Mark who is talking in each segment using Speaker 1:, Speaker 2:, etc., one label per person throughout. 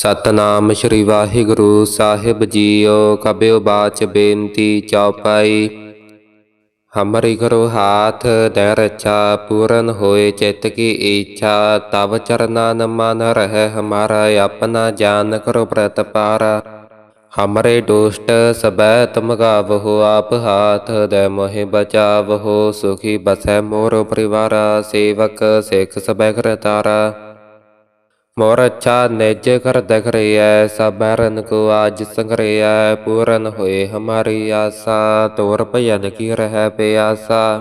Speaker 1: ਸਤਨਾਮ ਸ੍ਰੀ ਵਾਹਿਗੁਰੂ ਸਾਹਿਬ ਜੀਓ ਕਬਿਓ ਬਾਚ ਬੇਨਤੀ ਚੌਪਾਈ। ਹਮਰੀ ਕਰੋ ਹਾਥ ਦੇ ਰਚਾ ਪੂਰਨ ਹੋਏ, ਚਿਤ ਕੀ ਇੱਛਾ ਤਵ ਚਰਨਾ ਮਨ ਰਹਿ, ਹਮਾਰਾ ਆਪਣਾ ਜਾਨ ਕਰੋ ਪ੍ਰਤਪਾਰਾ। ਹਮਰੇ ਦੁਸ਼ਟ ਸਬੈ ਤੁਮ ਗਾਵਹੁ ਆਪ ਹਾਥ ਦੇ ਮੋਹਿ ਬਚਾਵਹੁ ਸੁਖੀ ਬਸੈ ਮੋਰ ਪਰਿਵਾਰਾ, ਸੇਵਕ ਸਿੱਖ ਸਬੈ ਕਰਤਾਰਾ ਮੋਰ ਅੱਛਾ ਨਿਜ ਕਰ ਦਖ ਰਿਐ ਸਬਰਨ ਕੋ ਆਜ ਸੰਗਰਿਐ, ਪੂਰਨ ਹੋਏ ਹਮਾਰੀ ਆਸਾ, ਤੋਰ ਭਜਨ ਕੀ ਰਹਿ ਪਿਆਸਾ।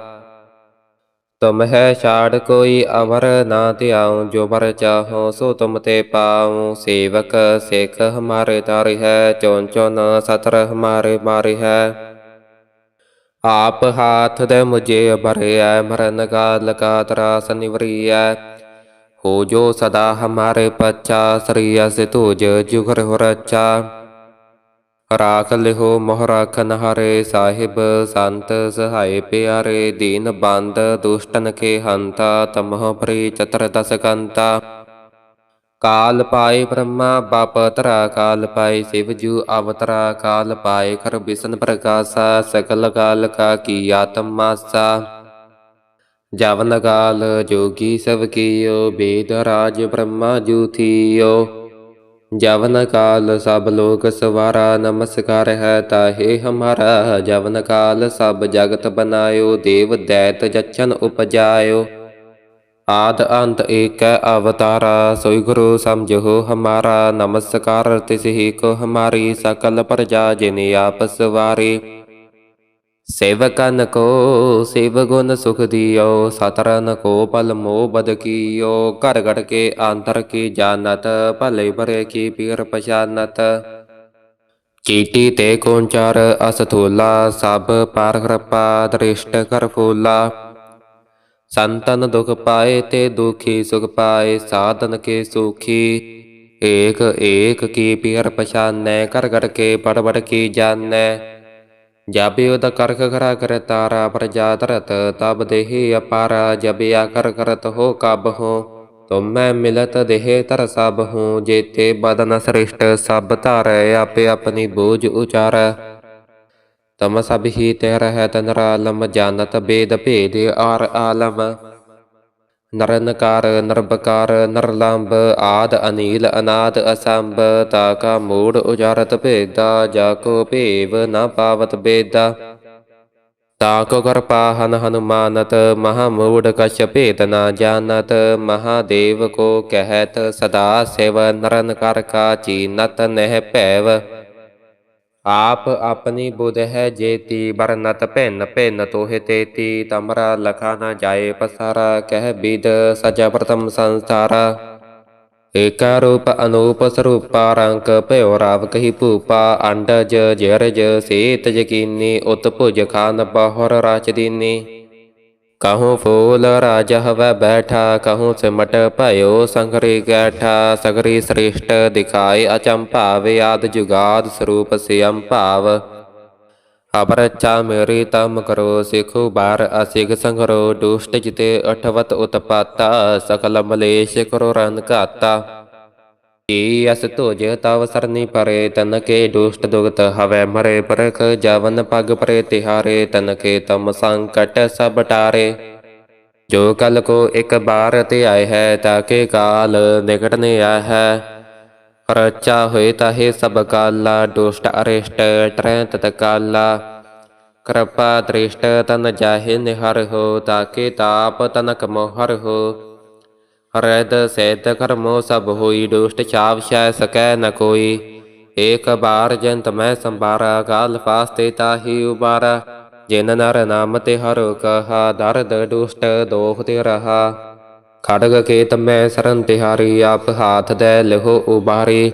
Speaker 1: ਤੁਮ ਹੈ ਛਾੜ ਕੋਈ ਅਵਰ ਨਾ ਧਿਆਉ, ਜੋ ਬਰ ਚਾਹੋ ਸੋ ਤੁਮ ਤੇ ਪਾਉ। ਸੇਵਕ ਸਿੱਖ ਹਮਾਰੇ ਤਾਰਿ ਹੈ ਚੋਨ ਚੋਨ ਸਤਰ ਹਮਾਰੇ ਮਾਰਿ ਹੈ। ਆਪ ਹਾਥ ਦੇ ਮੁਝੇ ਭਰਿਐ ਮਰਨ ਕਾਲ ਕਾ ਤਰਾਸ ਨਿਵਰੀਐ। ਹੋ ਜੋ ਸਦਾ ਹਮਾਰੇ ਪੱਚਾ ਸਰੀਆ ਸੇ ਤੁਜ ਜੁਗਰ ਹੋ ਰਚਾ ਰਾਖ ਲਿਹੋ ਮੋਹ ਰਾਖਨ ਹਰੇ ਸਾਹਿਬ, ਸੰਤ ਸਹਾਇ ਪਿਆਰੇ, ਦੀਨ ਬੰਦ ਦੁਸ਼ਟਨ ਕੇ ਹੰਤਾ, ਤਮਹ ਪ੍ਰੀ ਚਤਰ ਦਸ ਕਾਲ ਪਾਏ ਬ੍ਰਹਮਾ, ਬਾਪ ਤਰਾ ਕਾਲ ਪਾਏ ਸਿਵ ਜੂ, ਅਵਤਰਾ ਕਾਲ ਪਾਏ ਕਰ ਬਿਸ਼ਨ ਪ੍ਰਕਾਸ਼ਾ, ਸਕਲ ਕਾਲ ਕਾ ਕੀ ਆਤਮਾਸਾ ਜਵਨ ਕਾਲ ਜੋਗੀ ਸਭ ਕੀਓ, ਬੇਦ ਰਾਜ ਬ੍ਰਹਮਾ ਜੂ ਜਵਨ ਕਾਲ ਸਭ ਲੋਕ ਸਵਾਰਾ, ਨਮਸਕਾਰ ਹੈ ਤਾਹੇ ਹਮਾਰਾ। ਜਵਨ ਕਾਲ ਸਭ ਜਗਤ ਬਨਾਇਓ, ਦੇਵ ਦੈਤ ਜਛਨ ਉਪਜਾਇਓ। ਆਦ ਅੰਤ ਏਕ ਅਵਤਾਰਾ, ਸੋਈ ਗੁਰੂ ਸਮਝੋ ਹਮਾਰਾ। ਨਮਸਕਾਰ ਤਿਸ ਹੀ ਕੋ ਹਮਾਰੀ ਸਕਲ ਪ੍ਰਜਾ, ਜਿਨ ਆਪ ਸਵਾਰੀ। ਸੇਵਕਨ ਕੋ ਸੇਵ ਗੁਣ ਸੁਖ ਦਿਓ ਸਤਰਨ ਕੋ ਪਲ ਮੋਹ ਬਦ ਕੀਓ। ਘਰ ਘੜ ਕੇ ਅੰਤਰ ਕੀ ਜਾਣਤ, ਭਲੇ ਭਰੇ ਕੀ ਪੀਰ ਪਛਾਨਤ। ਚੀਟੀ ਤੇ ਕੋੰਚਰ ਅਸਥੂਲਾ, ਸਭ ਪਰ ਕਿਰਪਾ ਦ੍ਰਿਸ਼ਟ ਕਰ ਫੂਲਾ। ਸੰਤਨ ਦੁਖ ਪਾਏ ਤੇ ਦੁਖੀ ਸੁਖ ਪਾਏ, ਸਾਧਨ ਕੇ ਸੁਖੀ। ਏਕ ਏਕ ਕੀ ਪੀਰ ਪਛਾਨੈ ਕਰ ਕਰ ਕੇ ਪੜ ਪੜ ਕੀ ਜਾਣੈ। ਜਬ ਉਦ ਕਰਖ ਖਰਾ ਕਰ ਤਾਰਾ ਪ੍ਰਜਾ ਧਰਤ ਤਬ ਦੇਹੀ ਅਪਾਰਾ, ਜਬ ਆ ਕਰ ਕਰਤ ਹੋ ਕਬ ਹੋ। ਤੁਮੈ ਮਿਲਤ ਦੇਹ ਤਰ ਸਭ ਹੂੰ, ਜੇਤੇ ਬਦਨ ਸ੍ਰਿਸ਼ਟ, ਸਭ ਧਾਰੈ ਆਪੇ ਆਪਣੀ ਬੋਝ ਨਰਨਕਾਰ, ਨਰਬਕਾਰ, ਨਰਲੰਬ ਆਦ ਅਨੀਲ ਅਨਾਦ ਅਸੰਭ, ਤਾ ਕਾ ਮੂੜ ਉਜਾਰਤ ਭੇਦਾ, ਜਾ ਕੋ ਭੇਵ ਨ ਪਾਵਤ ਬੇਦਾ। ਤਾ ਕੋ ਕਰਪਾ ਹਨੁਮਾਨਤ, ਮਹਾ ਮੂੜ ਕਛ ਭੇਦ ਨਾ ਜਾਣਤ ਮਹਾਦੇਵ ਕੋ ਕਹਿਤ ਸਦਾ ਸਿਵ ਨਰਨ ਕਰ ਕਾ ਚੀਨਤ ਨਹਿ ਭੈਵ। ਆਪ ਆਪਣੀ ਬੁਧ ਹੈ ਜੇਤੀ ਬਰਨਤ ਭਿੰਨ ਭਿੰਨ ਤੋਹਿ ਤੇਤੀ, ਤਮਰਾ ਲਖਾ ਨਾ ਜਾਏ ਪਸਾਰਾ, ਕਹਿ ਬਿਦ ਸਜਾ ਪ੍ਰਤਮ ਸੰਸਾਰਾ। ਏਕਾ ਰੂਪ ਅਨੂਪ ਸਰੂਪਾ, ਰੰਗ ਭਇਓ ਰਾਵ ਕਹੀ ਭੂਪਾ, ਅੰਡਜ ਜਰਜ, ਸੇਤ ਜਕੀਨੀ ਉਤ ਭੁਜ ਖਾਨ ਬਹੁਰ ਰਾਚ ਦੀਨੀ। ਕਹੂੰ ਫੂਲ ਰਾਜ ਹਵੈ ਬੈਠਾ, ਕਹੂੰ ਸਿਮਟ ਭਇਓ ਸੰਗਰੀ ਗੈਠਾ। ਸਗਰੀ ਸ੍ਰਿਸ਼ਟ ਦਿਖਾਏ ਅਚੰਭਾਵ ਆਦ ਜੁਗਾਦ ਸਰੂਪ ਸਿਅੰ ਭਾਵ। ਅਬਰ ਚਾ ਮੇਰੀ ਤਮ ਕਰੋ, ਸਿਖੁ ਬਾਰ ਅਸਿਗ ਸੰਗਰੋ। ਦੁਸ਼ਟ ਜਿਤੇ ਅਠਵਤ ਉਤਪਾਤਾ, ਸਕਲ ਮਲੇਸ਼ ਕਰੋ ਰਨ ਘਾਤਾ। ਈ ਅਸ ਤੁਜ ਤਵ ਸਰਨੀ ਪਰੇ ਤਨ ਕੇ ਦੁਸ਼ਟ ਦੁਗਤ ਹਵੈ ਮਰੇ ਪਰਖ ਜਵਨ ਪਗ ਪਰੇ ਤਿਹਾਰੇ ਤਨ ਕੇ ਤਮ ਸੰਕਟ ਸਭ ਟਾਰੇ ਜੋ ਕਲ ਕੋ ਇੱਕ ਬਾਰ ਤੇ ਆਏ ਹੈ ਤਾਕੇ ਕਾਲ ਨਿਕਟ ਨੇ ਆ ਹੈ ਰਚਾ ਹੋਏ ਤਾਹੇ ਸਭ ਕਾਲਾ ਦੁਸ਼ਟ ਅਰਿਸ਼ਟ ਟਰੈ ਤਤ ਕਾਲਾ ਕਿਰਪਾ ਦ੍ਰਿਸ਼ਟ ਤਨ ਜਾਹੇ ਨਿਹਰ ਹੋ ਤਾਕੇ ਤਾਪ ਤਨਕ ਮੋਹਰ ਹੋ ਹਰਦ ਸੈਤ ਕਰਮੋ ਸਭ ਹੋਈ, ਦੁਸ਼ਟ ਛਾਵ ਸ਼ੈ ਸਕੈ ਨ ਕੋਈ। ਏਕ ਬਾਰ ਜੰਤ ਮੈਂ ਸੰਭਾਰਾ ਕਾਲ ਫਾਸਤੇ ਤਾਹੀ ਉਬਾਰਾ। ਜਿਨ ਨਰ ਨਾਮ ਤੇ ਹਰੋ ਕਹਾ, ਦਰਦ ਦੁਸ਼ਟ ਦੋਖ ਤੇ ਰਹਾ। ਖੜਗ ਕੇਤ ਮੈਂ ਸਰਨ ਤਿਹਾਰੀ, ਆਪ ਹਾਥ ਦੇ ਲਹੋ ਉਬਾਰੀ।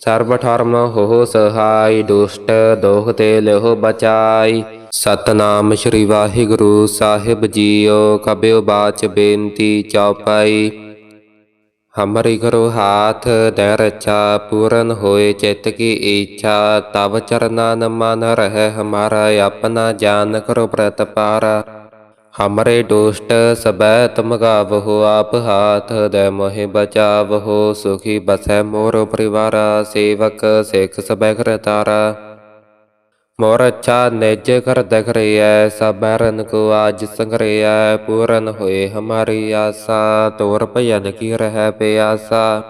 Speaker 1: ਸਰਬ ਠਰਮ ਹੋ ਸਹਾਈ, ਦੁਸ਼ਟ ਦੋਖ ਤੇ ਲਹੋ ਬਚਾਈ। ਸਤਨਾਮ ਸ੍ਰੀ ਵਾਹਿਗੁਰੂ ਸਾਹਿਬ ਜੀਓ ਕਬਿਓ ਬਾਚ ਬੇਨਤੀ ਚੌਪਾਈ। ਹਮਰੀ ਕਰੋ ਹਾਥ ਦੇ ਰਚਾ, ਪੂਰਨ ਹੋਏ ਚਿਤ ਕੀ ਇੱਛਾ ਤਵ ਚਰਨਾ ਮਨ ਰਹਿ ਹਮਾਰਾ, ਆਪਣਾ ਜਾਨ ਕਰੋ ਪ੍ਰਤਪਾਰਾ ਹਮਰੇ ਦੁਸ਼ਟ ਸਬੈ ਤੁਮ ਗਾਵਹੁ ਆਪ ਹਾਥ ਦੇ ਮੋਹਿ ਬਚਾਵਹੁ, ਸੁਖੀ ਬਸੈ ਮੋਰ ਪਰਿਵਾਰਾ, ਸੇਵਕ ਸਿੱਖ ਸਬੈ ਕਰਤਾਰਾ ਮੋਰ ਅੱਛਾ ਨਿਜ ਕਰ ਦਖ ਰਿਐ ਸਬਰਨ ਕੋ ਆਜ ਸੰਗਰਿਐ, ਪੂਰਨ ਹੋਏ ਹਮਾਰੀ ਆਸਾ, ਤੋਰ ਭਜਨ ਕੀ ਰਹਿ ਪਿਆਸਾ।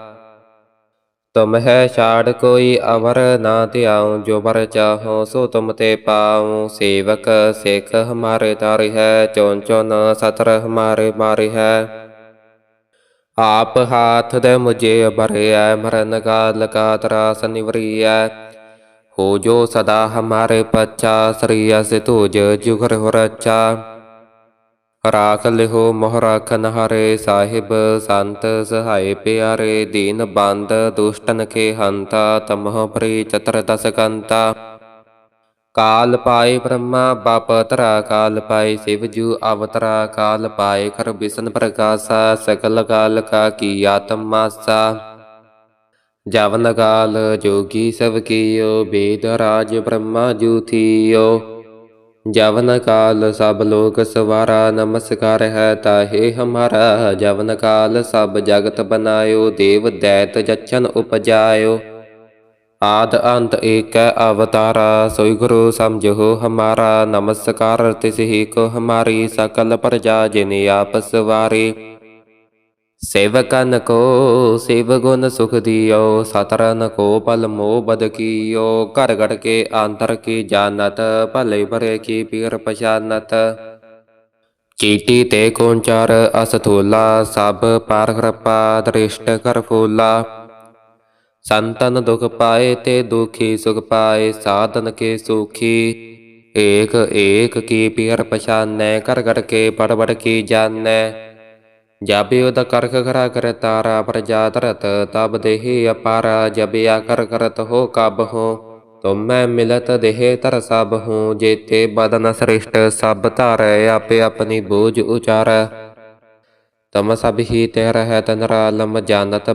Speaker 1: ਤੁਮ ਹੈ ਛਾੜ ਕੋਈ ਅਵਰ ਨਾ ਧਿਆਉ, ਜੋ ਬਰ ਚਾਹੋ ਸੋ ਤੁਮ ਤੇ ਪਾਉ। ਸੇਵਕ ਸਿੱਖ ਹਮਾਰੇ ਤਾਰਿ ਹੈ ਚੋਨ ਚੋਨ ਸਤਰ ਹਮਾਰੇ ਮਾਰਿ ਹੈ। ਆਪ ਹਾਥ ਦੇ ਮੁਝੇ ਬਰਿਐ, ਮਰਨ ਕਾਲ ਕਾ ਤਰਾਸ ਨਿਵਰੀਐ। ਹੋ ਜੋ ਸਦਾ ਹਮਾਰੇ ਪੱਛਾ ਸਰੀਆ ਸੇ ਤੁਜ ਜੁਗਰ ਹੋ ਰੱਛਾ ਰਾਖ ਲਿਹੋ ਮੋਹ ਰਾਖਨ ਹਾਰੇ ਸਾਹਿਬ, ਸੰਤ ਸਹਾਏ ਪਿਆਰੇ, ਦੀਨ ਬੰਦ ਦੁਸ਼ਟਨ ਕੇ ਹੰਤਾ, ਤਮਹ ਪਰੀ ਚਤਰ ਦਸ ਕੰਤਾ। ਕਾਲ ਪਾਏ ਬ੍ਰਹਮਾ, ਬਾਪ ਤਰਾ ਕਾਲ ਪਾਏ ਸਿਵ ਜੂ, ਅਵਤਰਾ ਕਾਲ ਪਾਏ ਕਰ ਬਿਸ਼ਨ ਪ੍ਰਕਾਸ਼ਾ, ਸਕਲ ਕਾਲ ਕਾ ਕੀ ਆਤਮ ਜਵਨ ਕਾਲ ਜੋਗੀ ਸਭ ਕੀਓ, ਬੇਦ ਰਾਜ ਬ੍ਰਹਮਾ ਜੂਥੀਓ। ਜਵਨ ਕਾਲ ਸਭ ਲੋਕ ਸਵਾਰਾ, ਨਮਸਕਾਰ ਹੈ ਤਾਹੇ ਹਮਾਰਾ। ਜਵਨ ਕਾਲ ਸਭ ਜਗਤ ਬਨਾਇਓ, ਦੇਵ ਦੈਤ ਜਛਨ ਉਪਜਾਇਓ। ਆਦ ਅੰਤ ਏਕ ਅਵਤਾਰਾ, ਸੋਈ ਗੁਰੂ ਸਮਝੋ ਹਮਾਰਾ। ਨਮਸਕਾਰ ਤਿਸ ਹੀ ਕੋ ਹਮਾਰੀ ਸਕਲ ਪ੍ਰਜਾ, ਜਿਨ ਆਪਸ ਵਾਰੀ ਸੇਵਕਨ ਕੋ ਸੇਵ ਗੁਣ ਸੁਖ ਦਿਓ ਸਤਰਨ ਕੋ ਪਲ ਮੋਹ ਬਦ ਕੀਓ, ਘਰ ਘੜ ਕੇ ਅੰਤਰ ਕੀ ਜਾਣਤ, ਭਲੇ ਭਰੇ ਕੀ ਪੀਰ ਪਛਾਨਤ। ਚੀਟੀ ਤੇ ਕੋਂਚਰ ਅਸਥੂਲਾ, ਸਭ ਪਾਰ ਕਿਰਪਾ ਦ੍ਰਿਸ਼ਟ ਕਰ ਫੂਲਾ। ਸੰਤਨ ਦੁਖ ਪਾਏ ਤੇ ਦੁਖੀ ਸੁਖ ਪਾਏ, ਸਾਧਨ ਕੇ ਸੁਖੀ। ਏਕ ਏਕ ਕੀ ਪੀਰ ਪਛਾਨੈ ਕਰ ਕਰ ਕੇ ਪੜ ਪੜ ਕੀ ਜਾਣੈ। ਜਬਿ ਉਦ ਕਰਖ ਖਰਾ ਕਰ ਤਾਰਾ ਪ੍ਰਜਾ ਧਰਤ ਤਬ ਦੇਹੀ ਅਪਾਰਾ ਜਬਿਆ ਕਰ ਕਰਤ ਹੋ ਕਬ ਹੋ, ਤੁਮੈ ਮਿਲਤ ਦੇਹ ਤਰ ਸਭ ਹੂੰ, ਜੇਤੇ ਬਦਨ ਸ੍ਰਿਸ਼ਟ ਸਭ ਧਾਰੈ ਆਪੇ ਆਪਣੀ ਬੋਝ ਉਚਾਰੈ। ਤਮ ਸਭ ਹੀ ਤੇ ਰਹਿ ਤਨ ਆਲਮ। ਜਾਣਤ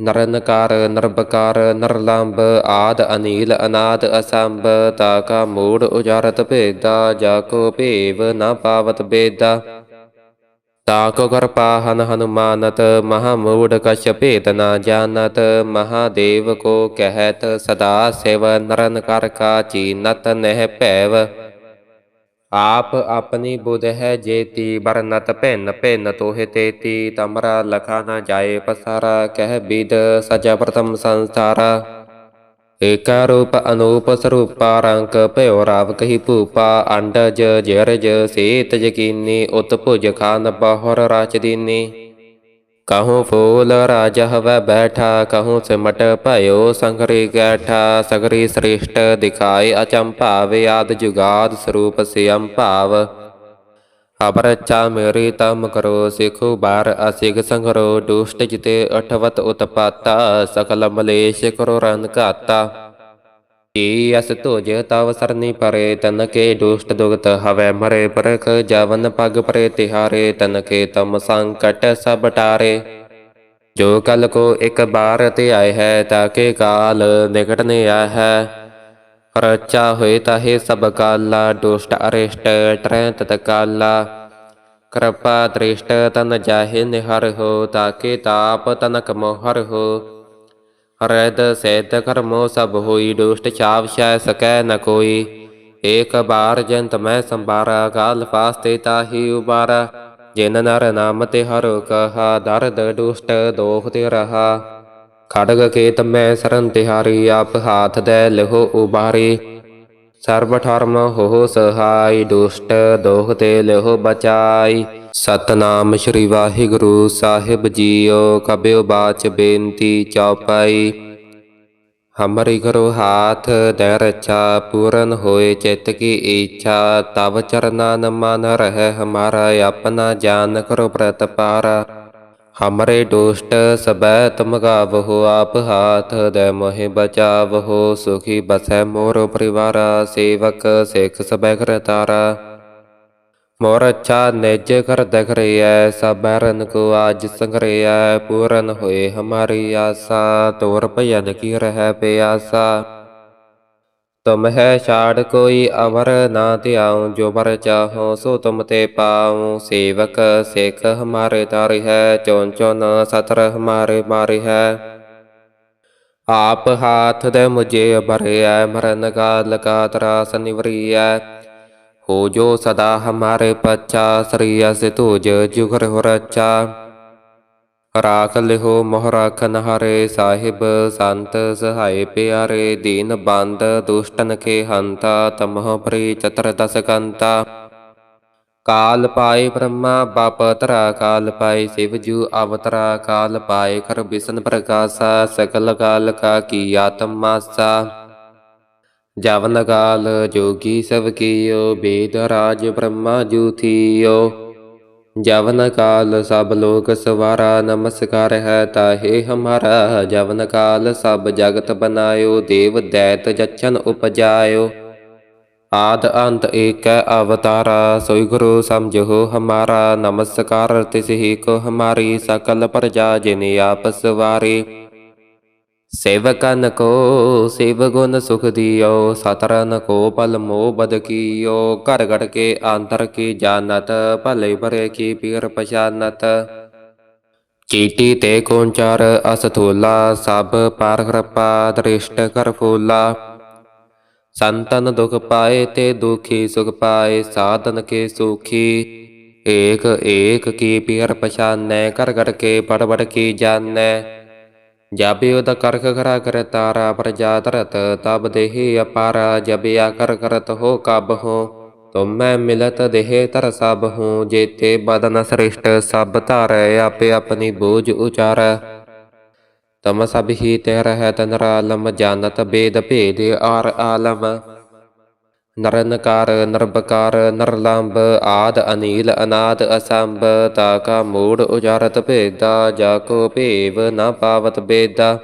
Speaker 1: ਨਰਨਕਾਰ, ਨਰਬਕਾਰ, ਨਰਲੰਬ ਆਦ ਅਨੀਲ ਅਨਾਦ ਅਸੰਭ, ਤਾ ਕਾ ਮੂੜ ਉਜਾਰਤ ਭੇਦਾ, ਜਾ ਕੋ ਭੇਵ ਨਾ ਪਾਵਤ ਬੇਦਾ। ਤਾ ਕੋ ਹਨੁਮਾਨਤ, ਮਹਾ ਮੂੜ ਕਛ ਭੇਦ ਨਾ ਜਾਣਤ ਮਹਾਦੇਵ ਕੋ ਕਹਿਤ ਸਦਾ ਸਿਵ ਨਰਨ ਕਰ ਕਾ ਚੀਨਤ ਨਹਿ ਭੈਵ। ਆਪ ਆਪਣੀ ਬੁਧ ਹੈ ਜੇਤੀ ਬਰਨਤ ਭਿੰਨ ਭਿੰਨ ਤੋਹਿ ਤੇਤੀ ਤਮਰਾ ਲਖਾ ਨ ਜਾਏ ਪਸਾਰਾ, ਕਹਿ ਬਿਦ ਸਜਾ ਪ੍ਰਥਮ ਸੰਸਾਰਾ। ਏਕਾ ਰੂਪ ਅਨੂਪ ਸਰੂਪਾ, ਰੰਕ ਭਇਓ ਰਾਵ ਕਹੀ ਭੂਪਾ, ਅੰਡਜ ਜਰਜ ਸੇਤ ਜਕੀਨੀ ਉਤ ਭੁਜ ਖਾਨ ਬਹੁਰ ਰਾਚ ਦੀਨੀ। ਕਹੂੰ ਫੂਲ ਰਾਜ ਹਵੈ ਬੈਠਾ ਕਹੂੰ ਸਿਮਟ ਭਇਓ ਸੰਗਰੀ ਗੈਠਾ ਸਗਰੀ ਸ੍ਰਿਸ਼ਟ ਦਿਖਾਏ ਅਚੰਭਾਵ ਆਦ ਜੁਗਾਦ ਸਰੂਪ ਸਿਅੰ ਭਾਵ ਅਬਰਚਾ ਮੇਰੀ ਤਮ ਕਰੋ ਸਿਖੁ ਬਾਰ ਅਸਿਗ ਸੰਗਰੋ ਦੁਸ਼ਟ ਜਿਤੇ ਅਠਵਤ ਉਤਪਾਤਾ ਸਕਲ ਮਲੇਸ਼ ਕਰੋ ਰਨ ਘਾਤਾ ਈ ਅਸ ਤੁਜ ਤਵ ਸਰਨੀ ਪਰੇ ਤਨ ਕੇ ਦੁਸ਼ਟ ਦੁਗਤ ਹਵੈ ਮਰੇ ਪਰਖ ਜਵਨ ਪਗ ਪਰੇ ਤਿਹਾਰੇ ਤਨ ਕੇ ਤਮ ਸੰਕਟ ਸਭ ਟਾਰੇ ਜੋ ਕਲ ਕੋ ਇੱਕ ਬਾਰ ਤੇ ਆਏ ਹੈ ਤਾਕੇ ਕਾਲ ਨਿਕਟ ਨੇ ਆ ਹੈ ਰਚਾ ਹੋਏ ਤਾਹੇ ਸਭ ਕਾਲਾ ਦੁਸ਼ਟ ਅਰਿਸ਼ਟ ਟਰੈ ਤਤ ਕਾਲਾ ਕਿਰਪਾ ਦ੍ਰਿਸ਼ਟ ਤਨ ਜਾਹੇ ਨਿਹਰ ਹੋ ਤਾਕੇ ਤਾਪ ਤਨਕ ਮੋਹਰ ਹੋ ਹਰਦ ਸੈਤ ਕਰਮੋ ਸਭ ਹੋਈ, ਦੁਸ਼ਟ ਛਾਵ ਸ਼ੈ ਸਕੈ ਨ ਕੋਈ। ਏਕ ਬਾਰ ਜੰਤ ਮੈਂ ਸੰਬਾਰਾ ਕਾਲ ਫਾਸਤੇ ਤਾਹੀ ਉਬਾਰਾ। ਜਿਨ ਨਰ ਨਾਮ ਤੇ ਹਰ ਕਹਾ, ਦਰਦ ਦੁਸ਼ਟ ਦੋਖ ਤੇ ਰਹਾ। ਖੜਗ ਕੇਤ ਮੈਂ ਸਰਨ ਤਿਹਾਰੀ, ਆਪ ਹਾਥ ਦੇ ਲਹੋ ਉਬਾਰੀ। ਸਰਬ ਠਰਮ ਹੋ ਸਹਾਈ, ਦੁਸ਼ਟ ਦੋਖ ਤੇ ਲਹੋ ਬਚਾਈ। ਸਤਨਾਮ ਸ੍ਰੀ ਵਾਹਿਗੁਰੂ ਸਾਹਿਬ ਜੀਓ ਕਬਿਓ ਬਾਚ ਬੇਨਤੀ ਚੌਪਾਈ। ਹਮਰੀ ਕਰੋ ਹਾਥ ਦੇ ਰਚਾ ਪੂਰਨ ਹੋਏ ਚਿਤ ਕੀ ਇੱਛਾ ਤਵ ਚਰਨਾ ਮਨ ਰਹਿ ਹਮਾਰਾ, ਆਪਣਾ ਜਾਨ ਕਰੋ ਪ੍ਰਤਪਾਰਾ ਹਮਰੇ ਦੁਸ਼ਟ ਸਬੈ ਤੁਮ ਗਾਵਹੁ ਆਪ ਹਾਥ ਦੇ ਮੋਹਿ ਬਚਾਵਹੁ, ਸੁਖੀ ਬਸੈ ਮੋਰ ਪਰਿਵਾਰਾ, ਸੇਵਕ ਸਿੱਖ ਸਬੈ ਕਰਤਾਰਾ। ਮੋਰ ਅੱਛਾ ਨਿਜ ਕਰ ਦਖ ਰਿਐ ਸਬਰਨ ਕੋ ਆਜ ਸੰਗਰਿਐ ਪੂਰਨ ਹੋਏ ਹਮਾਰੀ ਆਸਾ, ਤੋਰ ਭਜਨ ਕੀ ਰਹਿ ਪਿਆਸਾ। ਤੁਮ ਹੈ ਛਾੜ ਕੋਈ ਅਵਰ ਨਾ ਧਿਆਉ, ਜੋ ਬਰ ਚਾਹੋ ਸੋ ਤੁਮ ਤੇ ਪਾਉ। ਸੇਵਕ ਸਿੱਖ ਹਮਾਰੇ ਤਾਰਿ ਹੈ ਚੌਨ ਚੌਨ ਸਤਰ ਹਮਾਰੇ ਮਾਰਿ ਹੈ। ਆਪ ਹਾਥ ਦੇ ਮੁਝੇ ਭਰਿਐ, ਮਰਨ ਕਾਲ ਕਾ ਤਰਾਸ ਨਿਵਰੀਐ। ਹੋ ਜੋ ਸਦਾ ਹਮਾਰੇ ਪੱਛਾ ਸ੍ਰੀ ਅਸ ਤੁਜ ਜੁਗਰ ਹੋ ਰਚਾ ਰਾਖ ਲਿਹੋ ਮੋਹ ਰਾਖਨ ਹਾਰੇ ਸਾਹਿਬ ਸੰਤ ਸਹਾਇ ਪਿਆਰੇ ਦੀਨ ਬੰਦ ਦੁਸ਼ਟਨ ਕੇ ਹੰਤਾ ਤਮਹ ਪ੍ਰੀ ਚਤਰ ਦਸ ਕੰਤਾ ਕਾਲ ਪਾਏ ਬ੍ਰਹਮਾ ਬਾਪ ਤਰਾ ਕਾਲ ਪਾਏ ਸਿਵ ਜੂ ਅਵਤਰਾ ਕਾਲ ਪਾਏ ਕਰ ਬਿਸ਼ਨ ਪ੍ਰਕਾਸ਼ਾ ਸਕਲ ਕਾਲ ਕਾ ਕੀ ਆਤਮ ਜਵਨ ਕਾਲ ਜੋਗੀ ਸਭ ਕੀਓ ਬੇਦ ਰਾਜ ਬ੍ਰਹਮਾ ਜੂ ਥੀਓ ਜਵਨ ਕਾਲ ਸਭ ਲੋਕ ਸਵਾਰਾ, ਨਮਸਕਾਰ ਹੈ ਤਾਹੇ ਹਮਾਰਾ। ਜਵਨ ਕਾਲ ਸਭ ਜਗਤ ਬਨਾਇਓ, ਦੇਵ ਦੈਤ ਜਛਨ ਉਪਜਾਇਓ। ਆਦ ਅੰਤ ਏਕ ਅਵਤਾਰਾ ਸੋਈ ਗੁਰੂ ਸਮਝੋ ਹਮਾਰਾ। ਨਮਸਕਾਰ ਤਿਸ ਹੀ ਕੋ ਹਮਾਰੀ ਸਕਲ ਪ੍ਰਜਾ ਜਿਨ ਆਪ ਸਵਾਰੀ। ਸੇਵਕਨ ਕੋ ਸੇਵ ਗੁਣ ਸੁਖ ਦਿਓ ਸਤਰਨ ਕੋ ਪਲ ਮੋ ਬਦ ਕੀਓ, ਘਰ ਘੜ ਕੇ ਅੰਤਰ ਕੀ ਜਾਣਤ, ਭਲੇ ਭਰੇ ਕੀ ਪੀਰ ਪਛਾਨਤ। ਚੀਟੀ ਤੇ ਕੋਂਚਰ ਅਸਥੂਲਾ, ਸਭ ਪਾਰ ਕਿਰਪਾ ਦ੍ਰਿਸ਼ਟ ਕਰ ਫੂਲਾ। ਸੰਤਨ ਦੁਖ ਪਾਏ ਤੇ ਦੁਖੀ ਸੁਖ ਪਾਏ, ਸਾਧਨ ਕੇ ਸੁਖੀ। ਏਕ ਏਕ ਕੀ ਪੀਰ ਪਛਾਨੈ ਕਰ ਘੜ ਕੇ ਪੜ ਪੜ ਕੀ ਜਾਣੈ। ਜਬ ਉਦ ਕਰਖ ਖਰਾ ਕਰ ਤਾਰਾ ਪ੍ਰਜਾ ਧਰਤ ਤਬ ਦੇਹ ਅਪਾਰਾ, ਜਬ ਆ ਕਰ ਕਰਤ ਹੋ ਕਬ ਹੋ। ਤੁਮੈ ਮਿਲਤ ਦੇਹ ਤਰ ਸਭ ਹੂੰ, ਜੇਤੇ ਬਦਨ ਸ੍ਰਿਸ਼ਟ ਸਭ ਧਾਰੈ ਆਪੇ ਆਪਣੀ ਬੋਝ ਉਚਾਰੈ। ਤਮ ਸਭ ਹੀ ਤੇ ਰਹਿਤ ਨਰਾਲਮ ਜਾਣਤ ਬੇਦ ਭੇਦ ਆਰ ਆਲਮ। ਨਰਨਕਾਰ ਨਰਬਕਾਰ ਨਰਲੰਬ ਆਦ ਅਨੀਲ, ਅਨਾਦ ਅਸੰਭ, ਤਾ ਕਾ ਮੂੜ ਉਜਾਰਤ ਭੇਦਾ, ਜਾ ਕੋ ਭੇਵ ਨ ਪਾਵਤ ਬੇਦਾ।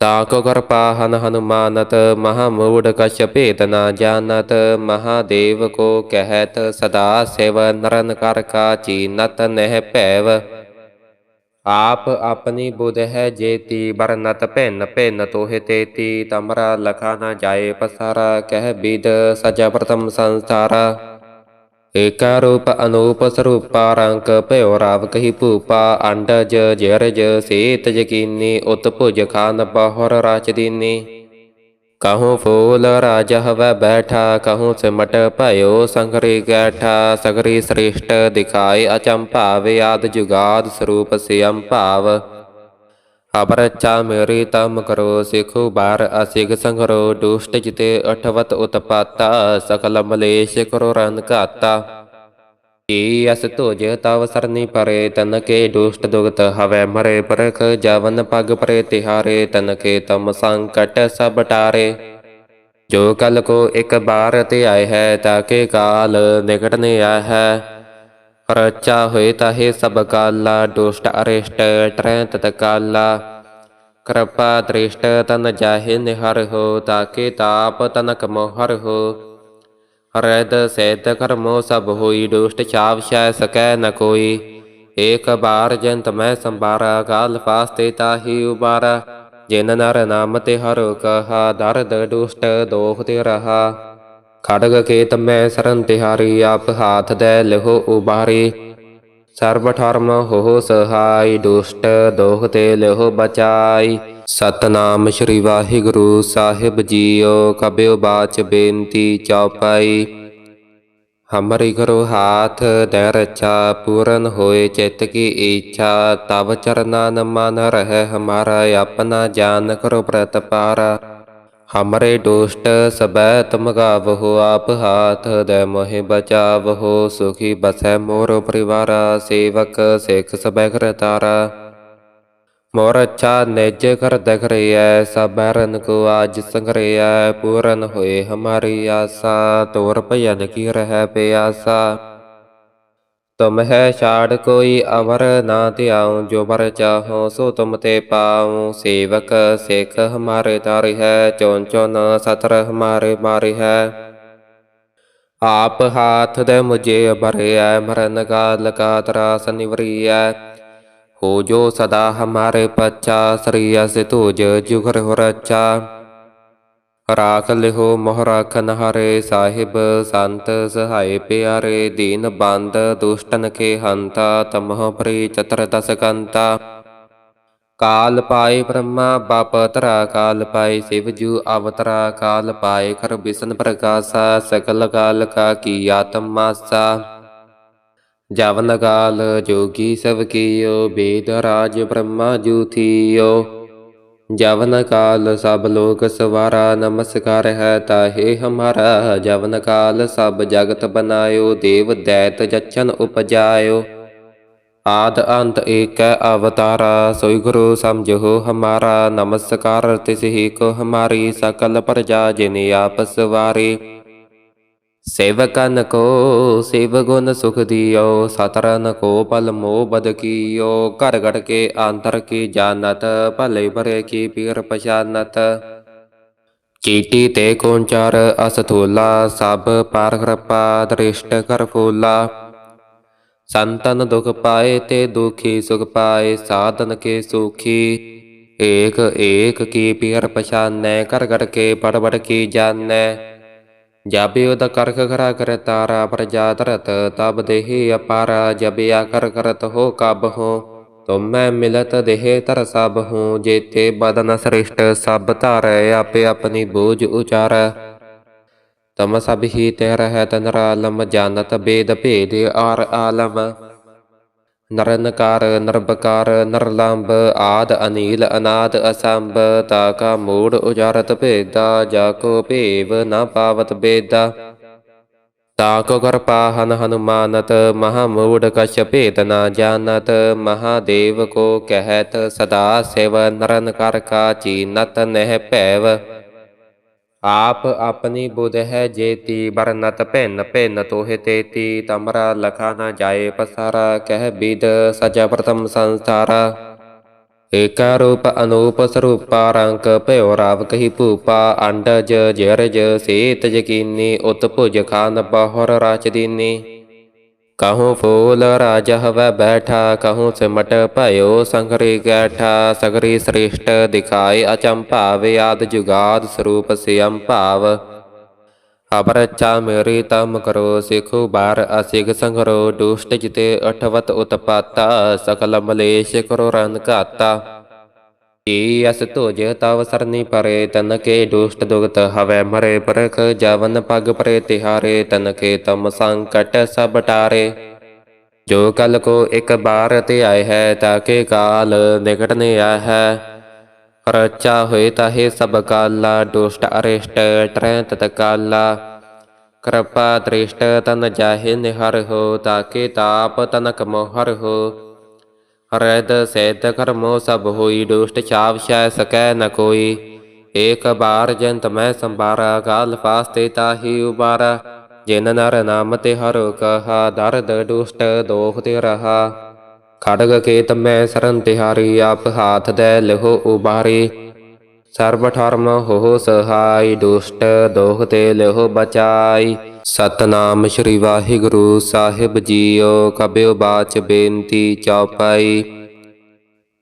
Speaker 1: ਤਾ ਕੋ ਕਰਪਾ ਹਨੁਮਾਨਤ, ਮਹਾ ਮੂੜ ਕਛ ਭੇਦ ਨਾ ਜਾਣਤ ਮਹਾਦੇਵ ਕੋ ਕਹਿਤ ਸਦਾ ਸਿਵ ਨਰਨ ਕਰ ਕਾ ਚੀਨਤ ਨਹਿ ਭੈਵ। ਆਪ ਆਪਣੀ ਬੁਧ ਹੈ ਜੇਤੀ ਬਰਨਤ ਭਿੰਨ ਭਿੰਨ ਤੋਹਿ ਤੇਤੀ ਤਮਰਾ ਲਖਾ ਨ ਜਾਏ ਪਸਾਰਾ, ਕਹਿ ਬਿਦ ਸਜਾ ਪ੍ਰਥਮ ਸੰਸਾਰਾ। ਏਕਾ ਰੂਪ ਅਨੂਪ ਸਰੂਪਾ ਰੰਗ ਭਇਓ ਰਾਵ ਕਹੀ ਭੂਪਾ, ਅੰਡਜ ਜਰਜ, ਸੇਤ ਜਕੀਨੀ ਉਤ ਭੁਜ ਖਾਨ ਬਹੁਰ ਰਾਚਦੀਨੀ ਕਹੂੰ ਫੂਲ ਰਾਜ ਹਵੈ ਬੈਠਾ ਕਹੂੰ ਸਿਮਟ ਭਇਓ ਸੰਗਰੀ ਗੈਠਾ ਸਗਰੀ ਸ੍ਰਿਸ਼ਟ ਦਿਖਾਏ ਅਚੰਭਾਵ ਆਦ ਜੁਗਾਦ ਸਰੂਪ ਸਿਅੰ ਭਾਵ ਅਪਰਚਾ ਮੇਰੀ ਤਮ ਕਰੋ ਸਿਖੁ ਬਾਰ ਅਸਿਗ ਸੰਗਰੋ ਦੁਸ਼ਟ ਜਿਤੇ ਅਠਵਤ ਉਤਪਾਤਾ ਸਕਲ ਮਲੇਸ਼ ਕਰੋ ਰਨ ਘਾਤਾ ਈ ਅਸ ਤੁਜ ਤਵ ਸਰਨੀ ਪਰੇ ਤਨ ਕੇ ਦੁਸ਼ਟ ਦੁਗਤ ਹਵੈ ਮਰੇ ਪਰਖ ਜਵਨ ਪਗ ਪਰੇ ਤਿਹਾਰੇ ਤਨ ਕੇ ਤਮ ਸੰਕਟ ਸਭ ਟਾਰੇ ਜੋ ਕਲ ਕੋ ਇੱਕ ਬਾਰ ਤੇ ਆਏ ਹੈ ਤਾਕੇ ਕਾਲ ਨਿਕਟ ਨੇ ਆ ਹੈ ਰਚਾ ਹੋਏ ਤਾਹੇ ਸਭ ਕਾਲਾ ਦੁਸ਼ਟ ਅਰਿਸ਼ਟ ਟਰੈ ਤਤ ਕਾਲਾ ਕਿਰਪਾ ਦ੍ਰਿਸ਼ਟ ਤਨ ਜਾਹੇ ਨਿਹਰ ਹੋ ਤਾਕੇ ਤਾਪ ਤਨਕ ਮੋਹਰ ਹੋ ਹਰਦ ਸੈਤ ਕਰਮੋ ਸਭ ਹੋਈ, ਦੁਸ਼ਟ ਛਾਵ ਸ਼ੈ ਸਕੈ ਨ ਕੋਈ। ਏਕ ਬਾਰ ਜੰਤ ਮੈਂ ਸੰਬਾਰਾ ਕਾਲ ਫਾਸਤੇ ਤਾਹੀ ਉਬਾਰਾ। ਜਿਨ ਨਰ ਨਾਮ ਤੇ ਹਰ ਕਹਾ, ਦਰਦ ਦੁਸ਼ਟ ਦੋਖ ਤੇ ਰਹਾ। ਖੜਗ ਕੇ ਤਮੈ ਸਰਨ ਤਿਹਾਰੀ, ਆਪ ਹਾਥ ਦੇ ਲਹੋ ਉਬਾਰੀ। ਸਰਬ ਠਰਮ ਹੋ ਸਹਾਈ, ਦੁਸ਼ਟ ਦੋਖ ਤੇ ਲਹੋ ਬਚਾਈ। ਸਤਨਾਮ ਸ੍ਰੀ ਵਾਹਿਗੁਰੂ ਸਾਹਿਬ ਜੀਓ ਕਬਿਓ ਬਾਚ ਬੇਨਤੀ ਚੌਪਾਈ। ਹਮਰੀ ਕਰੋ ਹਾਥ ਦੇ ਰਚਾ ਪੂਰਨ ਹੋਏ, ਚਿਤ ਕੀ ਇੱਛਾ ਤਵ ਚਰਨਾ ਨ ਮਨ ਰਹਿ, ਹਮਾਰਾ ਆਪਣਾ ਜਾਨ ਕਰੋ ਪ੍ਰਤਪਾਰਾ। ਹਮਰੇ ਦੁਸ਼ਟ ਸਬੈ ਤੁਮ ਗਾਵਹੁ ਆਪ ਹਾਥ ਦੇ ਮੋਹਿ ਬਚਾਵਹੁ, ਸੁਖੀ ਬਸੈ ਮੋਰ ਪਰਿਵਾਰਾ, ਸੇਵਕ ਸਿੱਖ ਸਬੈ ਕਰਤਾਰਾ। ਮੋਰ ਅੱਛਾ ਨਿਜ ਕਰ ਦਖ ਰਿਐ ਸਬਰਨ ਕੋ ਆਜ ਸੰਗਰਿਐ ਪੂਰਨ ਹੋਏ ਹਮਾਰੀ ਆਸਾ, ਤੋਰ ਭਜਨ ਕੀ ਰਹਿ ਪਿਆਸਾ। ਤੁਮ ਹੈ ਛਾੜ ਕੋਈ ਅਵਰ ਨਾ ਧਿਆਉ, ਜੋ ਬਰ ਚਾਹੋ ਸੋ ਤੁਮ ਤੇ ਪਾਉ। ਸੇਵਕ ਸਿੱਖ ਹਮਾਰੇ ਤਾਰਿ ਹੈ ਚੌਨ ਚੌਨ ਸਤਰ ਹਮਾਰੇ ਮਾਰਿ ਹੈ। ਆਪ ਹਾਥ ਦੇ ਮੁਝੇ ਭਰਿਐ ਮਰਨ ਕਾਲ ਕਾ ਤਰਾਸ ਨਿਵਰੀਐ। ਹੋ ਜੋ ਸਦਾ ਹਮਾਰੇ ਪੱਛਾ ਸ੍ਰੀ ਅਸ ਤੁਜ ਜੁਗਰ ਹੋ ਰਚਾ ਰਾਖ ਲਿਹੋ ਮੋਹ ਰਾਖਨ ਹਾਰੇ ਸਾਹਿਬ ਸੰਤ ਸਹਾਏ ਪਿਆਰੇ ਦੀਨ ਬੰਦ ਦੁਸ਼ਟਨ ਕੇ ਹੰਤਾ ਤਮਹ ਪਰੀ ਚਤਰ ਦਸ ਕੰਤਾ ਕਾਲ ਪਾਏ ਬ੍ਰਹਮਾ ਬਾਪ ਤਰਾ ਕਾਲ ਪਾਏ ਸਿਵ ਜੂ ਅਵਤਰਾ ਕਾਲ ਪਾਏ ਖਰ ਬਿਸ਼ਨ ਪ੍ਰਕਾਸ਼ਾ ਸਕਲ ਕਾਲ ਕਾ ਕੀ ਆਤਮ ਜਵਨ ਕਾਲ ਜੋਗੀ ਸਭ ਕੀਓ, ਬੇਦ ਰਾਜ ਬ੍ਰਹਮਾ ਜੂ ਜਵਨ ਕਾਲ ਸਭ ਲੋਕ ਸਵਾਰਾ, ਨਮਸਕਾਰ ਹੈ ਤਾਹੇ ਹਮਾਰਾ। ਜਵਨ ਕਾਲ ਸਭ ਜਗਤ ਬਨਾਇਓ, ਦੇਵ ਦੈਤ ਜਚਨ ਉਪਜਾਇਓ। ਆਦ ਅੰਤ ਏਕ ਅਵਤਾਰਾ, ਸੋਈ ਗੁਰੂ ਸਮਝੋ ਹਮਾਰਾ। ਨਮਸਕਾਰ ਤਿਸ ਹੀ ਕੋ ਹਮਾਰੀ, ਸਕਲ ਪ੍ਰਜਾ ਜਿਨ ਆਪ ਸਵਾਰੇ। ਸੇਵਕਨ ਕੋ ਸੇਵ ਗੁਣ ਸੁਖ ਦਿਓ ਸਤਰਨ ਕੋ ਪਲ ਮੋਹ ਬਦ ਕੀਓ ਘਰ ਘੜ ਕੇ ਅੰਤਰ ਕੀ ਜਾਣਤ, ਭਲੇ ਭਰੇ ਕੀ ਪੀਰ ਪਛਾਨਤ। ਚੀਟੀ ਤੇ ਕੋੰਚਰ ਅਸਥੂਲਾ, ਸਭ ਪਰ ਕਿਰਪਾ ਦ੍ਰਿਸ਼ਟ ਕਰ ਫੂਲਾ। ਸੰਤਨ ਦੁਖ ਪਾਏ ਤੇ ਦੁਖੀ ਸੁਖ ਪਾਏ, ਸਾਧਨ ਕੇ ਸੁਖੀ। ਏਕ ਏਕ ਕੀ ਪੀਰ ਪਛਾਨੈ ਕਰ ਕਰ ਕੇ ਪੜ ਪੜ ਕੀ ਜਾਣੈ। ਜਾਬੇ ਉਦ ਕਰਖ ਖਰਾ ਕਰ ਤਾਰਾ ਪ੍ਰਜਾ ਧਰਤ ਤਬ ਦੇਹ ਅਪਾਰਾ, ਜਬੇ ਆਕਰ ਕਰਤ ਹੋ ਕਬ ਹੋ। ਤੁਮੈ ਮਿਲਤ ਦੇਹ ਧਰ ਸਭ ਹੂੰ ਜੇਤੇ ਬਦਨ ਸ੍ਰਿਸ਼ਟ, ਸਭ ਧਾਰੈ ਆਪੇ ਆਪਣੀ ਬੋਝ ਉਚਾਰੈ। ਤਮ ਸਭ ਹੀ ਤੇ ਰਹਿਤ ਨਰਾਲਮ ਜਾਣਤ ਬੇਦ ਭੇਦ ਆਰ ਆਲਮ। ਨਰਨਕਾਰ ਨਰਬਕਾਰ ਨਰਲੰਬ ਆਦ ਅਨੀਲ ਅਨਾਦ ਅਸੰਭ, ਤਾ ਕਾ ਮੂੜ ਉਜਾਰਤ ਭੇਦਾ, ਜਾ ਕੋ ਭੇਵ ਨ ਪਾਵਤ ਬੇਦਾ। ਤਾ ਕੋ ਕਰਪਾ ਹਨ ਹਨੁਮਾਨਤ, ਮਹਾ ਮੂੜ ਕਛ ਭੇਦ ਨਾ ਜਾਣਤ ਮਹਾਦੇਵ ਕੋ ਕਹਿਤ ਸਦਾ ਸਿਵ ਨਰਨ ਕਰ ਕਾ ਚੀਨਤ ਨਹਿ ਭੈਵ। ਆਪ ਆਪਣੀ ਬੁਧ ਹੈ ਜੇਤੀ ਬਰਨਤ ਭਿੰਨ ਭਿੰਨ ਤੋਹਿ ਤੇਤੀ ਤਮਰਾ ਲਖਾ ਨਾ ਜਾਏ ਪਸਾਰਾ, ਕਹਿ ਬਿਦ ਸਜਾ ਪ੍ਰਥਮ ਸੰਸਾਰਾ। ਏਕਾ ਰੂਪ ਅਨੂਪ ਸਰੂਪਾ, ਰੰਕ ਭਇਓ ਰਾਵ ਕਹੀ ਭੂਪਾ, ਅੰਡਜ ਜਰਜ, ਸੇਤ ਜਕੀਨੀ ਉਤ ਭੁਜ ਖਾਨ ਬਹੁਰ ਰਾਚ ਦੀਨੀ। ਕਹੂੰ ਫੂਲ ਰਾਜ ਹਵੈ ਬੈਠਾ ਕਹੂੰ ਸਿਮਟ ਭਇਓ ਸੰਗਰੀ ਗੈਠਾ ਸਗਰੀ ਸ੍ਰਿਸ਼ਟ ਦਿਖਾਏ ਅਚੰਭਾਵ ਆਦ ਜੁਗਾਦ ਸਰੂਪ ਸਿਅੰ ਭਾਵ ਅਬਰਚਾ ਮੇਰੀ ਤਮ ਕਰੋ ਸਿਖੁ ਬਾਰ ਅਸਿਗ ਸੰਗਰੋ ਦੁਸ਼ਟ ਜਿਤੇ ਅਠਵਤ ਉਤਪਾਤਾ ਸਕਲ ਮਲੇਸ਼ ਕਰੋ ਰਨ ਘਾਤਾ ਈ ਅਸ ਤੁਜ ਤਵ ਸਰਨੀ ਪਰੇ ਤਨ ਕੇ ਦੁਸ਼ਟ ਦੁਗਤ ਹਵੈ ਮਰੇ ਪਰਖ ਜਵਨ ਪਗ ਪਰੇ ਤਿਹਾਰੇ ਤਨ ਕੇ ਤਮ ਸੰਕਟ ਸਭ ਟਾਰੇ ਜੋ ਕਲ ਕੋ ਇੱਕ ਬਾਰ ਤੇ ਆਏ ਹੈ ਤਾਕੇ ਕਾਲ ਨਿਕਟ ਨੇ ਆ ਹੈ ਰਚਾ ਹੋਏ ਤਾਹੇ ਸਭ ਕਾਲਾ ਦੁਸ਼ਟ ਅਰਿਸ਼ਟ ਟਰੈ ਤਤ ਕਾਲਾ ਕਿਰਪਾ ਦ੍ਰਿਸ਼ਟ ਤਨ ਜਾਹੇ ਨਿਹਰ ਹੋ ਤਾਕੇ ਤਾਪ ਤਨਕ ਮੋਹਰ ਹੋ ਹਰਦ ਸੈਦ ਕਰਮੋ ਸਭ ਹੋਈ, ਦੁਸ਼ਟ ਛਾਵ ਸ਼ੈ ਸਕੈ ਨ ਕੋਈ। ਏਕ ਬਾਰ ਜੰਤ ਮੈਂ ਸੰਭਾਰਾ ਕਾਲ ਫਾਸਤੇ ਤਾਹੀ ਉਬਾਰਾ। ਜਿਨ ਨਰ ਨਾਮ ਤੇ ਹਰੋ ਕਹਾ, ਦਰਦ ਦੁਸ਼ਟ ਦੋਖ ਤੇ ਰਹਾ। ਖੜਗ ਕੇਤ ਮੈਂ ਸਰਨ ਤਿਹਾਰੀ, ਆਪ ਹਾਥ ਦੇ ਲਹੋ ਉਬਾਰੀ। ਸਰਬ ਠਰਮ ਹੋ ਸਹਾਈ, ਦੁਸ਼ਟ ਦੋਖ ਤੇ ਲਹੋ ਬਚਾਈ। ਸਤਨਾਮ ਸ੍ਰੀ ਵਾਹਿਗੁਰੂ ਸਾਹਿਬ ਜੀਓ ਕਬਿਓ ਬਾਚ ਬੇਨਤੀ ਚੌਪਾਈ।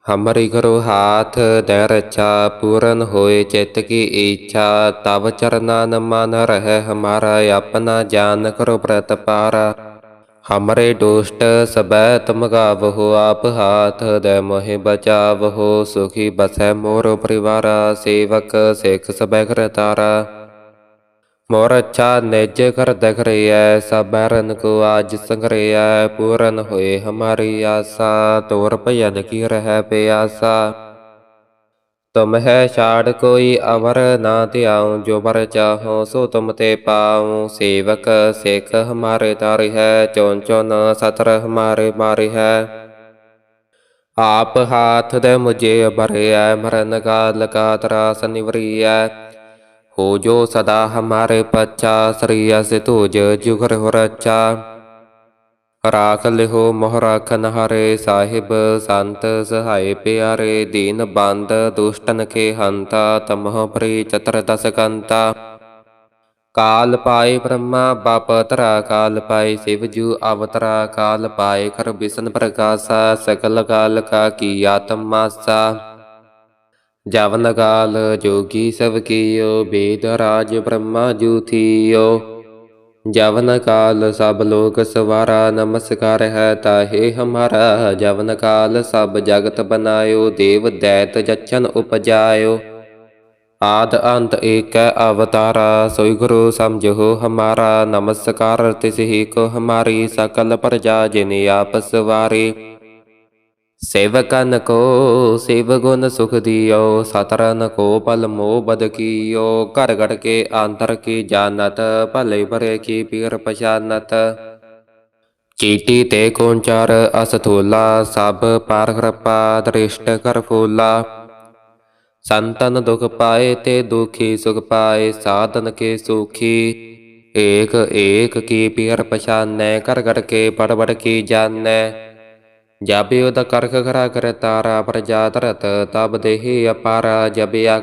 Speaker 1: ਹਮਰੀ ਕਰੋ ਹਾਥ ਦੇ ਰਚਾ ਪੂਰਨ ਹੋਏ ਚਿਤ ਕੀ ਇੱਛਾ। ਤਵ ਚਰਨਾ ਮਨ ਰਹਿ ਹਮਾਰਾ, ਆਪਣਾ ਜਾਨ ਕਰੋ ਪ੍ਰਤਪਾਰਾ। ਹਮਰੇ ਦੁਸ਼ਟ ਸਬੈ ਤੁਮ ਗਾਵਹੁ ਆਪ ਹਾਥ ਦੇ ਮੋਹਿ ਬਚਾਵਹੁ ਸੁਖੀ ਬਸੈ ਮੋਰ ਪਰਿਵਾਰਾ। ਸੇਵਕ ਸਿੱਖ ਸਬੈ ਕਰਤਾਰਾ ਮੋਰ ਅੱਛਾ ਨਿਜ ਕਰ ਦਖ ਰਿਐ ਸਬਰਨ ਕੋ ਆਜ ਸੰਗਰਿਐ, ਪੂਰਨ ਹੋਏ ਹਮਾਰੀ ਆਸਾ, ਤੋਰ ਭਜਨ ਕੀ ਰਹਿ ਪਿਆਸਾ। ਤੁਮ ਹੈ ਛਾੜ ਕੋਈ ਅਮਰ ਨਾ ਧਿਆਉ, ਜੋ ਬਰ ਚਾਹੋ ਸੋ ਤੁਮ ਤੇ ਪਾਉ। ਸੇਵਕ ਸਿੱਖ ਹਮਾਰੇ ਤਾਰਿ ਹੈ ਚੋਨ ਚੋਨ ਸਤਰ ਹਮਾਰੇ ਮਾਰਿ ਹੈ। ਆਪ ਹਾਥ ਦੇ ਮੁਝੇ ਭਰਿਐ ਮਰਨ ਕਾਲ ਕਾ ਤਰਾਸ ਨਿਵਰੀਐ। ਹੋ ਜੋ ਸਦਾ ਹਮਾਰੇ ਪੱਛਾ ਸ੍ਰੀ ਅਸ ਤੁਜ ਜੁਗਰ ਹੋ ਰਚਾ ਰਾਖ ਲਿਹੋ ਮੋਹ ਰਾਖਨ ਹਾਰੇ ਸਾਹਿਬ ਸੰਤ ਸਹਾਏ ਪਿਆਰੇ ਦੀਨ ਬੰਦ ਦੁਸ਼ਟਨ ਕੇ ਹੰਤਾ ਤਮਹ ਪਰੀ ਚਤਰ ਦਸ ਕੰਤਾ ਕਾਲ ਪਾਏ ਬ੍ਰਹਮਾ ਬਾਪ ਤਰਾ ਕਾਲ ਪਾਏ ਸਿਵ ਜੂ ਅਵਤਰਾ ਕਾਲ ਪਾਏ ਕਰ ਬਿਸ਼ਨ ਪ੍ਰਕਾਸ਼ਾ ਸਕਲ ਕਾਲ ਕਾ ਕੀ ਆਤਮ ਜਵਨ ਕਾਲ ਜੋਗੀ ਸਭ ਕੀਓ, ਬੇਦ ਰਾਜ ਬ੍ਰਹਮਾ ਜੂਥੀਓ। ਜਵਨ ਕਾਲ ਸਭ ਲੋਕ ਸਵਾਰਾ, ਨਮਸਕਾਰ ਹੈ ਤਾਹੇ ਹਮਾਰਾ। ਜਵਨ ਕਾਲ ਸਭ ਜਗਤ ਬਨਾਇਓ, ਦੇਵ ਦੈਤ ਜਚਨ ਉਪਜਾਇਓ। ਆਦ ਅੰਤ ਏਕ ਅਵਤਾਰਾ, ਸੋਈ ਗੁਰੂ ਸਮਝੋ ਹਮਾਰਾ। ਨਮਸਕਾਰ ਤਿਸ ਹੀ ਕੋ ਹਮਾਰੀ ਸਕਲ ਪ੍ਰਜਾ, ਜਿਨ ਆਪ ਸਵਾਰੀ। ਸੇਵਕਨ ਕੋ ਸੇਵ ਗੁਣ ਸੁਖ ਦਿਓ ਸਤਰਨ ਕੋ ਪਲ ਮੋਹ ਬਦ ਕੀਓ। ਘਰ ਘੜ ਕੇ ਅੰਤਰ ਕੀ ਜਾਣਤ, ਭਲੇ ਭਰੇ ਕੀ ਪੀਰ ਪਛਾਨਤ। ਚੀਟੀ ਤੇ ਕੋੰਚਰ ਅਸਥੂਲਾ ਸਭ ਪਰ ਕਿਰਪਾ ਦ੍ਰਿਸ਼ਟ ਕਰ ਫੂਲਾ। ਸੰਤਨ ਦੁਖ ਪਾਏ ਤੇ ਦੁਖੀ ਸੁਖ ਪਾਏ, ਸਾਧਨ ਕੇ ਸੁਖੀ। ਏਕ ਏਕ ਕੀ ਪੀਰ ਪਛਾਨੈ ਕਰ ਕਰ ਕੇ ਬੜ ਬੜ ਕੀ ਜਾਣੈ। ਜਬ ਉਦ ਕਰਖ ਖਰਾ ਕਰ ਤਾਰਾ ਪ੍ਰਜਾ ਧਰਤ, ਤਬ ਦੇਹ ਅਪਾਰਾ, ਜਬ ਆ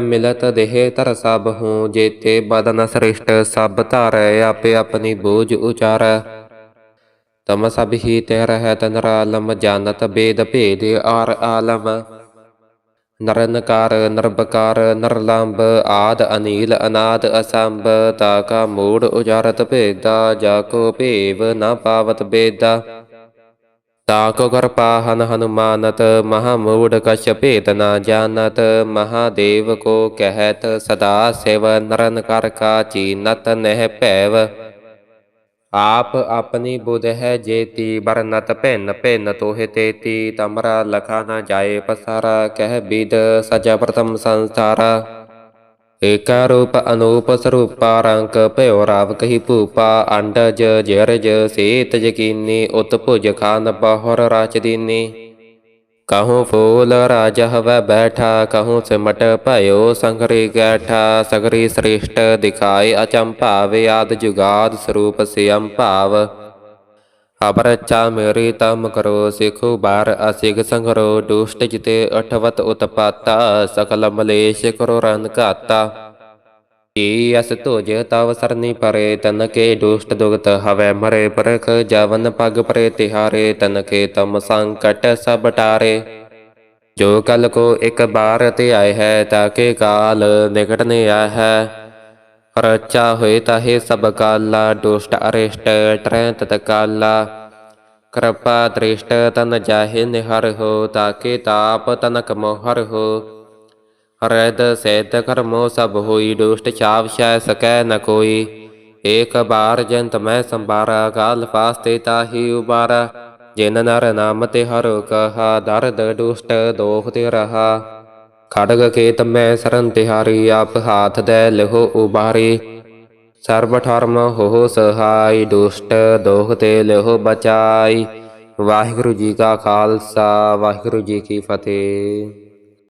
Speaker 1: ਮਿਲਤ ਦੇਹ ਤਰ ਸਭ ਹੂੰ, ਜੇਤੇ ਬਦਨ ਸ੍ਰਿਸ਼ਟ ਸਭ ਧਾਰੈ, ਆਪੇ ਆਪਣੀ ਬੋਝ ਉਚਾਰੈ। ਤਮ ਸਭ ਹੀ ਤੇ ਰਹਿਤ ਨਰਾਲਮ ਜਾਣਤ ਬੇਦ ਭੇਦ ਆਰ ਆਲਮ। ਨਰਨਕਾਰ, ਨਰਬਕਾਰ, ਨਰਲੰਬ ਆਦ ਅਨੀਲ ਅਨਾਦ ਅਸੰਭ, ਤਾ ਕਾ ਮੂੜ ਉਜਾਰਤ ਭੇਦਾ, ਜਾ ਕੋ ਭੇਵ ਨ ਪਾਵਤ ਬੇਦਾ। ਤਾ ਕੋ ਹਨੁਮਾਨਤ, ਮਹਾ ਮੂੜ ਕਛ ਭੇਦ ਨ ਜਾਣਤ ਮਹਾਦੇਵ ਕੋ ਕਹਿਤ, ਸਦਾ ਸਿਵ ਨਰਨ ਕਰ ਕਾ ਚੀਨਤ ਨਹਿ ਭੈਵ। ਆਪ ਆਪਣੀ ਬੁਧ ਹੈ ਜੇਤੀ ਬਰਨਤ ਭਿੰਨ ਭਿੰਨ ਤੋਹਿ ਤੇਤੀ, ਤਮਰਾ ਲਖਾ ਨਾ ਜਾਏ ਪਸਾਰਾ, ਕਹਿ ਬਿਦ ਸਜਾ ਪ੍ਰਥਮ ਸੰਸਾਰਾ। ਏਕਾ ਰੂਪ ਅਨੂਪ ਸਰੂਪਾ, ਰੰਗ ਭਇਓ ਰਾਵ ਕਹੀ ਭੂਪਾ, ਅੰਡਜ ਜਰਜ ਸੇਤ ਜਕੀਨੀ ਉਤ ਭੁਜ ਖਾਨ ਬਹੁਰ ਰਾਚ ਦੀਨੀ। ਕਹੂੰ ਫੂਲ ਰਾਜ ਹਵੈ ਬੈਠਾ, ਕਹੂੰ ਸਿਮਟ ਭਇਓ ਸੰਗਰੀ ਗੈਠਾ, ਸਗਰੀ ਸ੍ਰਿਸ਼ਟ ਦਿਖਾਏ ਅਚੰਭਾਵ ਆਦ ਜੁਗਾਦ ਸਰੂਪ ਸਿਅੰ ਭਾਵ। ਅਪਰਚਾ ਮੇਰੀ ਤਮ ਕਰੋ, ਸਿਖੁ ਬਾਰ ਅਸਿਗ ਸੰਗਰੋ, ਦੁਸ਼ਟ ਜਿਤੇ ਅਠਵਤ ਉਤਪਾਤਾ, ਸਕਲ ਮਲੇਸ਼ ਕਰੋ ਰਨ ਘਾਤਾ। ਈ ਅਸ ਤੁਜ ਤਵ ਸਰਨੀ ਪਰੇ ਤਨ ਕੇ ਦੁਸ਼ਟ ਦੁਗਤ ਹਵੈ ਮਰੇ ਪਰਖ ਜਵਨ ਪਗ ਪਰੇ ਤਿਹਾਰੇ ਤਨ ਕੇ ਤਮ ਸੰਕਟ ਸਭ ਟਾਰੇ ਜੋ ਕਲ ਕੋ ਇੱਕ ਬਾਰ ਤੇ ਆਏ ਹੈ ਤਾਕੇ ਕਾਲ ਨਿਕਟ ਨੇ ਆ ਹੈ ਰਚਾ ਹੋਏ ਤਾਹੇ ਸਭ ਕਾਲਾ ਦੁਸ਼ਟ ਅਰਿਸ਼ਟ ਟਰੈ ਤਤ ਕਾਲਾ ਕਿਰਪਾ ਦ੍ਰਿਸ਼ਟ ਤਨ ਜਾਹੇ ਨਿਹਰ ਹੋ ਤਾਕੇ ਤਾਪ ਤਨਕ ਮੋਹਰ ਹੋ ਹਰਦ ਸੈਤ ਕਰਮੋ ਸਭ ਹੋਈ, ਦੁਸ਼ਟ ਛਾਵ ਸ਼ੈ ਸਕੈ ਨ ਕੋਈ। ਏਕ ਬਾਰ ਜੰਤ ਮੈਂ ਸੰਬਾਰਾ ਕਾਲ ਫਾਸਤੇ ਤਾਹੀ ਉਬਾਰਾ। ਜਿਨ ਨਰ ਨਾਮ ਤੇ ਹਰ ਕਹਾ, ਦਰਦ ਦੁਸ਼ਟ ਦੋਖ ਤੇ ਰਹਾ। ਖੜਗ ਖੇਤ ਮੈਂ ਸਰਨ ਤਿਹਾਰੀ, ਆਪ ਹਾਥ ਦੇ ਲਹੋ ਉਬਾਰੀ। ਸਰਬ ਠਰਮ ਹੋ ਸਹਾਈ, ਦੁਸ਼ਟ ਦੋਖ ਤੇ ਲਹੋ ਬਚਾਈ। ਵਾਹਿਗੁਰੂ ਜੀ ਕਾ ਖਾਲਸਾ, ਵਾਹਿਗੁਰੂ ਜੀ ਕੀ ਫਤਿਹ।